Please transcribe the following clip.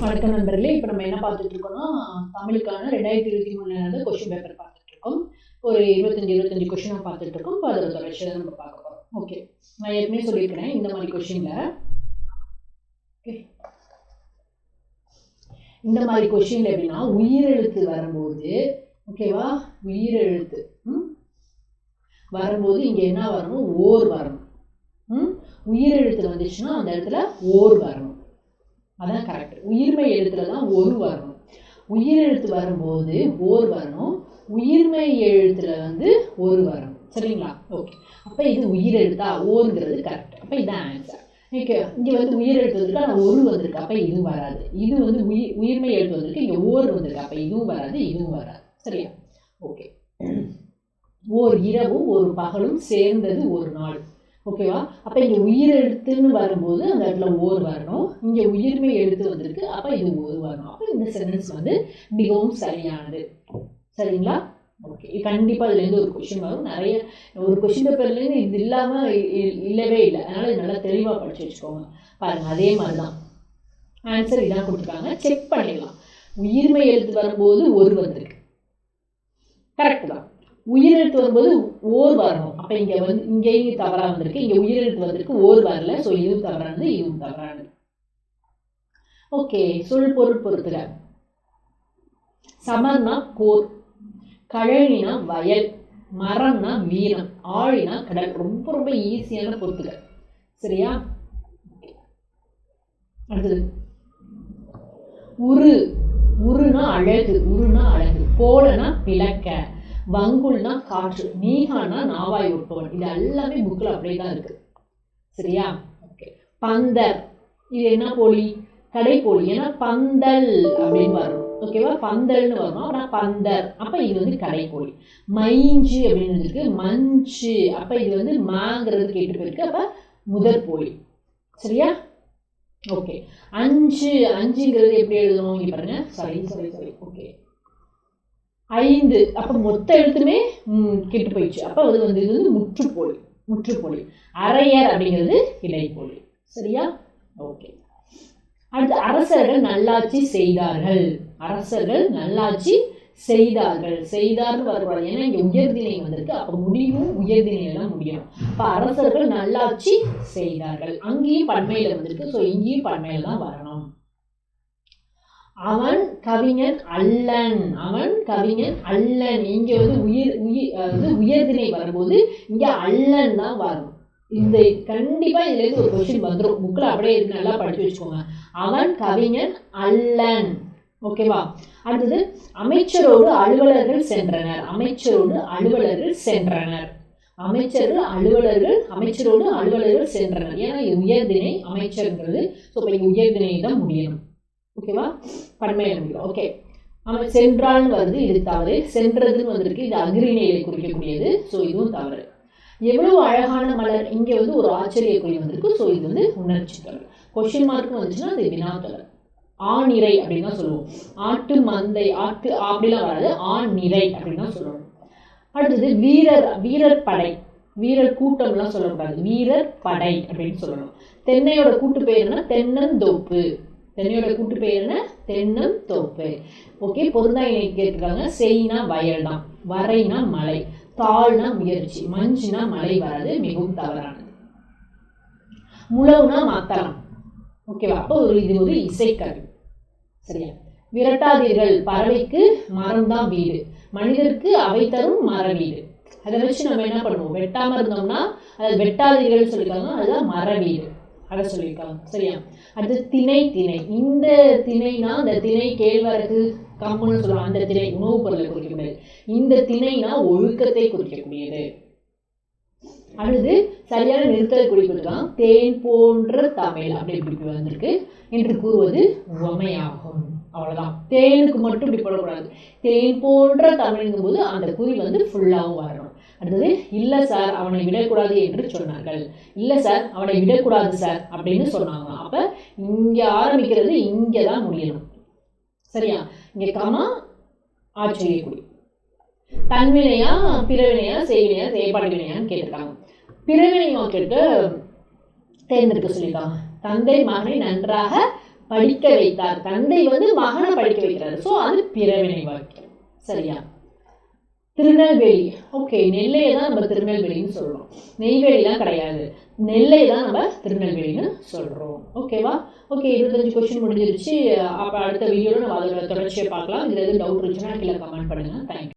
வணக்கம் நண்பர்களே இப்போ நம்ம என்ன பார்த்துட்டு இருக்கோம்னா தமிழுக்கான ரெண்டாயிரத்தி இருபத்தி மூணுலேருந்து கொஷின் பேப்பர் பார்த்துட்டு இருக்கோம். ஒரு இருபத்தஞ்சி இருபத்தஞ்சி கொஷினாக பார்த்துட்டு இருக்கோம். இப்போ அதோட தொடர்ச்சியை நம்ம பார்க்க போகிறோம் ஓகே நான் ஏற்கனவே சொல்லியிருக்கிறேன் இந்த மாதிரி கொஷினில் இந்த மாதிரி கொஷினில் எப்படின்னா உயிரெழுத்து வரும்போது ஓகேவா உயிரெழுத்து. ம்? வரும்போது இங்கே என்ன வரணும்? ஓர் வரணும். ம்? உயிரெழுத்து வந்துச்சுன்னா அந்த இடத்துல ஓர் வரணும். அதான் கரெக்ட் உயிர்மை எழுத்துல தான் ஒரு வரணும் உயிரெழுத்து வரும்போது ஓர் வரணும் உயிர்மை எழுத்துல வந்து ஒரு வரணும் சரிங்களா? ஓகே அப்போ இது உயிரெழுத்தா ஓருங்கிறது கரெக்ட் அப்போ இதான் ஆன்சர் ஓகே இங்கே வந்து உயிரெழுத்து வந்திருக்கு ஆனால் ஒரு வந்திருக்கு. அப்போ இதுவும் வராது. இது வந்து உயிர் உயிர்மை எழுத்து வந்திருக்கு இங்கே ஓர் வந்திருக்கு. அப்போ இதுவும் வராது இதுவும் வராது. சரியா? ஓகே ஓர் இரவும் ஒரு பகலும் சேர்ந்தது ஒரு நாள் ஓகேவா? அப்போ இங்கே உயிர் எழுத்துன்னு வரும்போது அந்த இடத்துல ஓர் வரணும். இங்கே உயிர்மை எழுத்து வந்திருக்கு. அப்போ இது ஓர் வரணும். அப்போ இந்த சென்டென்ஸ் வந்து மிகவும் சரியானது. சரிங்களா? ஓகே கண்டிப்பாக இதுலேருந்து ஒரு கொஷின் வரும். நிறைய ஒரு கொஷின் பேப்பர்லேருந்து இது இல்லாமல் இல்லவே இல்லை. அதனால் இது நல்லா தெளிவாக படித்து வச்சுக்கோங்க. பாருங்கள் அதே மாதிரி தான் ஆன்சர் இதான் கொடுத்துருக்காங்க. செக் பண்ணிடலாம் உயிர்மை எழுத்து வரும்போது ஒரு வந்திருக்கு. கரெக்ட் தான். உயிரெழுத்து வரும்போது ஓர் வரணும். அப்போ இங்கே வந்து இங்கேயும் தவறாக வந்திருக்கு இங்கே உயிரெழுத்து வந்திருக்கு ஓர் வரல ஸோ இதுவும் தவறானது இதுவும் தவறானது. ஓகே சொல் பொருள் பொறுத்துல சமர்னா போர் கழனினா வயல் மரம்னா வீரம் ஆழினா கடல். ரொம்ப ரொம்ப ஈஸியான பொறுத்துக. சரியா? அடுத்தது. உரு உருனா அழகு உருனா அழகு. போலனா விளக்க வங்குல்னா காற்று நீகானா நாவாய் உட்பவன். இது எல்லாமே புக்கில் அப்படியே தான் இருக்கு. சரியா? ஓகே. பந்தர் இது என்ன போலி? கடைப்போலி. ஏன்னா பந்தல் அப்படின்னு வரும் ஓகேவா? பந்தல்னு வரும். ஆனால் பந்தர் அப்போ இது வந்து கடைப்போலி. மைஞ்சு அப்படின்னு இருக்கு. மஞ்சு. அப்போ இது வந்து மாங்கிறது கேட்டு போயிருக்கு. அப்போ முதற் போலி சரியா? ஓகே. அஞ்சு. அஞ்சுங்கிறது எப்படி எழுதணும் இங்கே பாருங்க. Sorry sorry sorry okay. ஐந்து. அப்போ மொத்த எழுத்துமே கெட்டு போயிடுச்சு. அப்போ அது வந்து இது வந்து முற்றுப்போலி. முற்றுப்போலி. அரையர் அப்படிங்கிறது இடைப்போலி. சரியா? ஓகே. அடுத்து அரசர்கள் நல்லாட்சி செய்தார்கள். அரசர்கள் நல்லாட்சி செய்தார்கள். செய்தார்கள் வரக்கூடாது ஏன்னா இங்கே உயர்தினை வந்திருக்கு. அப்போ முடிவும் உயர்திணையில முடியும். இப்போ அப்போ அரசர்கள் நல்லாட்சி செய்தார்கள். அங்கேயும் பன்மையில வந்திருக்கு. ஸோ இங்கேயும் பன்மையில தான் வரணும் அவன் கவிஞன் அல்லன். அவன் கவிஞன் அல்லன். இங்க வந்து உயிர் உயிர் வந்து உயர்தினை வரும்போது இங்க அல்லன் தான் வரும். இந்த கண்டிப்பா இதுல இருந்து ஒரு கொஸ்டின் வந்துடும் புக்ல அப்படியே இருக்கு. நல்லா படிச்சு வச்சுக்கோங்க. அவன் கவிஞன் அல்லன். ஓகேவா அடுத்தது அமைச்சரோடு அலுவலர்கள் சென்றனர். அமைச்சரோடு அலுவலர்கள் சென்றனர். அமைச்சர்கள் அலுவலர்கள் அமைச்சரோடு அலுவலர்கள் சென்றனர். ஏன்னா இது உயர்திணை அமைச்சர்ங்கிறது ஸோ இப்போ இங்கே தான் முடியணும். ஓகேவா? பன்மையில் முடியும் ஓகே. அவன் சென்றால்னு வருது இது தவறு. சென்றதுன்னு வந்திருக்கு. இது அக்ரிணையை குறிக்கக்கூடியது. ஸோ இதுவும் தவறு. எவ்வளவு அழகான மலர். இங்கே வந்து ஒரு ஆச்சரிய குறி வந்திருக்கு. ஸோ இது வந்து உணர்ச்சி தொடர் கொஷின் மார்க்கும் வந்துச்சுன்னா அது வினா தொடர் ஆணிரை அப்படின்னு தான் சொல்லுவோம். ஆட்டு மந்தை ஆட்டு அப்படிலாம் வராது. ஆணிரை அப்படின்னு தான் சொல்லணும் அடுத்தது வீரர் வீரர் படை. வீரர் கூட்டம்லாம் சொல்லக்கூடாது. வீரர் படை அப்படின்னு சொல்லணும். தென்னையோட கூட்டு பேர் என்ன தென்னந்தோப்பு. தென்னையோட கூட்டு பெயர் என்ன? தென்னம் தோப்பு. ஓகே பொருந்தா இணை கேட்டிருக்காங்க? செய்னா வயல் தான் வரைனா மலை தாழ்னா முயற்சி மஞ்சுனா மழை வராது மிகவும் தவறானது. முழவுனா மத்தளம். ஓகேவா அப்போ ஒரு இது ஒரு இசைக்கருவி. சரியா? விரட்டாதீர்கள் பறவைக்கு மரம் தான் வீடு. மனிதருக்கு அவை தரும் மர வீடு. அதை வச்சு நம்ம என்ன பண்ணுவோம்? வெட்டாம இருந்தோம்னா அதை வெட்டாதீர்கள் சொல்லியிருக்காங்க அதுதான் மர வீடு. அதை சொல்லியிருக்காங்க. சரியா? அடுத்து திணை திணை. இந்த திணைனா அந்த திணை கேழ்வரகு கம்புன்னு சொல்லுவாங்க. அந்த திணை உணவுப் பொருளை குறிக்கக்கூடியது. இந்த திணைனா ஒழுக்கத்தை குறிக்கக்கூடியது. அடுத்து சரியான நிறுத்தத்தை குறிப்பிட்டுதான் தேன் போன்ற தமிழ் அப்படி இப்படி வந்திருக்கு. என்று கூறுவது உவமையாகும் அவ்வளவுதான். தேனுக்கு மட்டும் இப்படி போடக்கூடாது. தேன் போன்ற தமிழ்ங்கும் போது அந்த குறி வந்து ஃபுல்லாகவும் வரணும் அடுத்தது இல்லை சார் அவனை விடக்கூடாது என்று சொன்னார்கள். இல்லை சார் அவனை விடக்கூடாது சார் அப்படின்னு சொன்னாங்க. அப்போ இங்கே ஆரம்பிக்கிறது இங்கே தான் முடியணும் சரியா? இங்கே கமா ஆச்சரியக்குடி தன்வினையா பிறவினையா செய்வினையா செயல்பாடு வினையான்னு கேட்டிருக்காங்க. பிறவினை வாக்கிற்கு தேர்ந்தெடுக்க சொல்லியிருக்காங்க. தந்தை மகனை நன்றாக படிக்க வைத்தார். தந்தை வந்து மகனை படிக்க வைக்கிறார். ஸோ அது பிறவினை வாக்கியம் சரியா? திருநெல்வேலி. ஓகே நெல்லையை தான் நம்ம திருநெல்வேலின்னு சொல்கிறோம் நெய்வேலிலாம் கிடையாது. நெல்லை தான் நம்ம திருநெல்வேலின்னு சொல்கிறோம் ஓகேவா ஓகே இருபத்தஞ்சு கொஸ்டின் முடிஞ்சிருச்சு. அப்போ அடுத்த வீடியோவில் நம்ம அதோட தொடர்ச்சியை பார்க்கலாம். இதில் எதுவும் டவுட் இருந்துச்சுன்னா கீழே கமெண்ட் பண்ணுங்கள் தேங்க்யூ